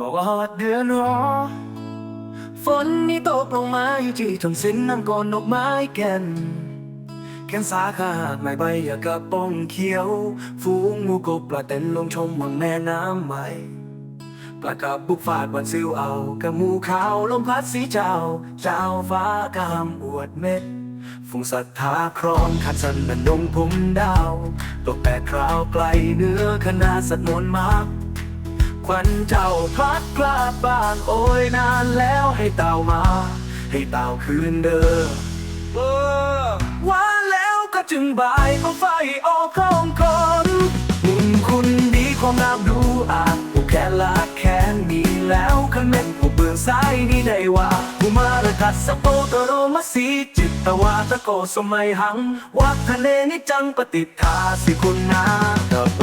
บอกว่าฮอดเดือนรอ ฝนนี่ตกลงมาอยู่ที่ทนสิ้นน้ำก้อนดอกไม้แก่นแขนสาขาดไม่ใบอยากกระป้องเขียว ฟูงงูกบปลาเต้นลงชมบนแม่น้ำใหม่ปลากระบุกฟาดวันซิวเอากระมูขาวลมพัดสีเจ้า เจ้าฟ้ากามอวดเม็ดฝูงศรัทธาครองขันสันนันดงผมดาวตกแปดคราวไกลเนื้อคณะสัตว์มนมาก ควันเจ้าพัดกลาบบ้านโอ้ยนานแล้วให้เต่ามา ให้เต่าคืนเด้อว่าแล้วก็จึงบ่ายเอาไฟออกข้องก่อนหุ่นคุณดีความงามดูอาจผู้แค่ละแค้นมีแล้วคันเม็นผู้เบืองซ้ายนี่ได้ว่าผู้มาระกัดสโปตโรมาสีจิตตวาตะโกสมัยหังวัดทะเลนิจังปฏิทาสิคุณนาตะโต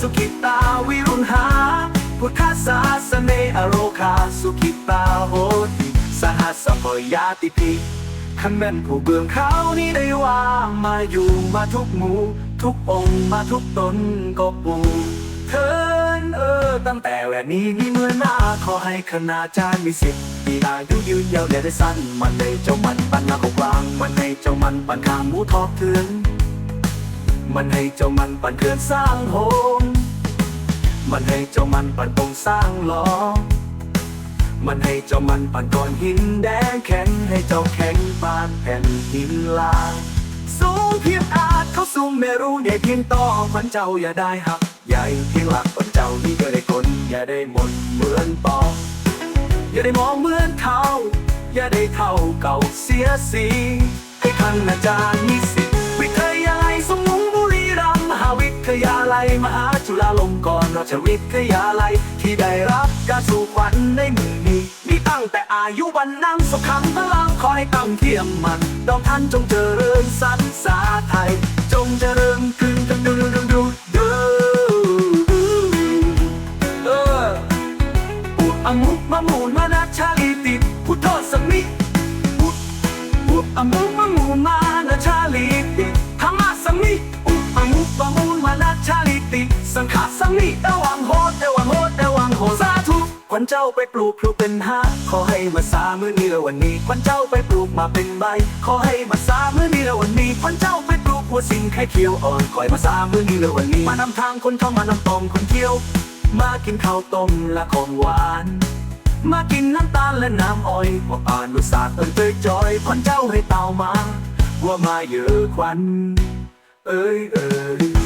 สุขิตาวิรุณหา พุทธศาสเนอโรคาสุขิตาโหติสหัสพยาติพีขันแม่นผู้เบื้องเขานี่ได้ว่ามาอยู่มาทุกหมู่ทุกองค์มาทุกตนก็ปูเทินเออ ตั้งแต่แหวนนี้นี่เมื่อหน้าขอให้คณาจารย์มีสิทธิ์มีอายุยืนยาวและได้สั้น มันในเจ้ามันปันนาของกลาง มันในเจ้ามันปันขางหมูทอบเถือน มันให้เจ้ามันปั่นเขื่อนสร้างโฮมมันให้เจ้ามันปั่นตรงสร้างล้อมันให้เจ้ามันปั่นก้อนหินแดงแข็งให้เจ้าแข็งปานแผ่นหินลาสูงเพียงอาจเขาสูงไม่รู้ใหญ่เพียงต่อมันเจ้าอย่าได้หัก ใหญ่เพียงหลักคนเจ้านี่ก็ได้คนอย่าได้หมดเหมือนปออย่าได้มองเหมือนเขา อย่าได้เท่าเก่าเสียสีให้ท่านอาจารย์มีสิ ลัยมหาจุฬาลงกรณราชวิทยาลัย ที่ได้รับการสู่ขวัญในมือนี้มีตั้งแต่อายุวันนั่งสุขังพลังคอยตั้งเทียมมันดอกท่านจงเจริญสรรษาไทย จงเจริญขึ้นดูดูดูดูดูเออปุดอมุกมะมูนมานาชาลีติพุทธสมิปุดปุดอมุกมะมูนมา วันเจ้าไปปลูกพลูเป็นหาขอให้มาสามือนี้ละวันนี้ควันเจ้าไปปลูกมาเป็นใบ ขอให้มาสามือนี้ละวันนี้ควันเจ้าไปปลูกหัวสิงไข่เขียวอ่อนคอยมาสามือนี้ละวันนี้ มานำทางคนเข้ามานำตองคนเที่ยว มากินข้าวต้มและของหวาน มากินน้ำตาลและน้ำอ้อยว่าอ่านอุตสาห์เอินเตยจอยควันเจ้าให้เต่ามา ว่ามาเยอะควัน เอ้ยเอ้ย